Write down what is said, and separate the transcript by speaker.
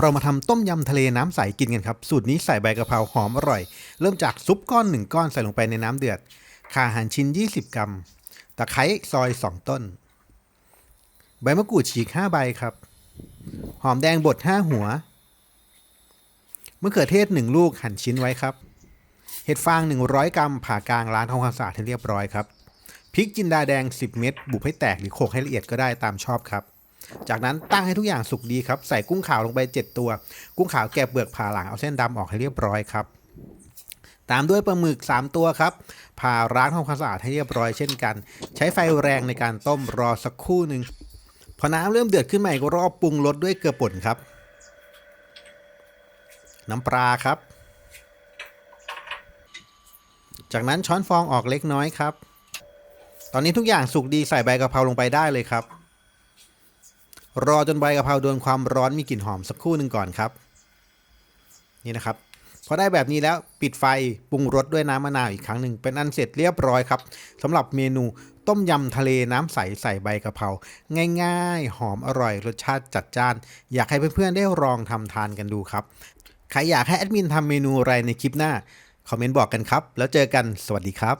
Speaker 1: เรามาทำต้มยำทะเลน้ำใสกินกันครับ สูตรนี้ใส่ใบกะเพราหอมอร่อย เริ่มจากซุปก้อน1ก้อนใส่ลงไปในน้ำเดือด ข่าหั่นชิ้น 20 กรัม ตะไคร้ซอย 2 ต้น ใบมะกรูดฉีก 5 ใบครับ หอมแดงบด 5 หัว มะเขือเทศ 1 ลูกหั่นชิ้นไว้ครับ เห็ดฟาง 100 กรัม ผ่ากลางล้างทำความสะอาดให้เรียบร้อยครับ พริกจินดาแดง 10 เม็ด บุบให้แตกหรือโขกให้ละเอียดก็ได้ตามชอบครับ จากนั้นตั้งให้ทุกอย่างสุกดีครับ ใส่กุ้งขาวลงไป 7 ตัว กุ้งขาวแกะเปลือกผ่าหลังเอาเส้นดำออกให้เรียบร้อยครับ ตามด้วยปลาหมึก 3 ตัวครับ ผ่าล้างทำความสะอาดให้เรียบร้อยเช่นกัน ใช้ไฟแรงในการต้มรอสักครู่หนึ่งพอน้ำเริ่มเดือดขึ้นใหม่ก็รอบปรุงรสด้วยเกลือป่นครับ น้ำปลาครับ จากนั้นช้อนฟองออกเล็กน้อยครับ ตอนนี้ทุกอย่างสุกดีใส่ใบกะเพราลงไปได้เลยครับ รอจนใบกะเพราโดนความร้อนมีกลิ่นหอมสักครู่หนึ่งก่อนครับ นี่นะครับพอได้แบบนี้แล้วปิดไฟปรุงรสด้วยน้ำมะนาวอีกครั้งหนึ่งเป็นอันเสร็จเรียบร้อยครับสำหรับเมนูต้มยำทะเลน้ำใสใส่ใบกะเพราง่ายๆ หอมอร่อยรสชาติจัดจ้าน อยากให้เพื่อนๆได้ลองทำทานกันดูครับ ใครอยากให้แอดมินทำเมนูอะไรในคลิปหน้า คอมเมนต์บอกกันครับ แล้วเจอกันสวัสดีครับ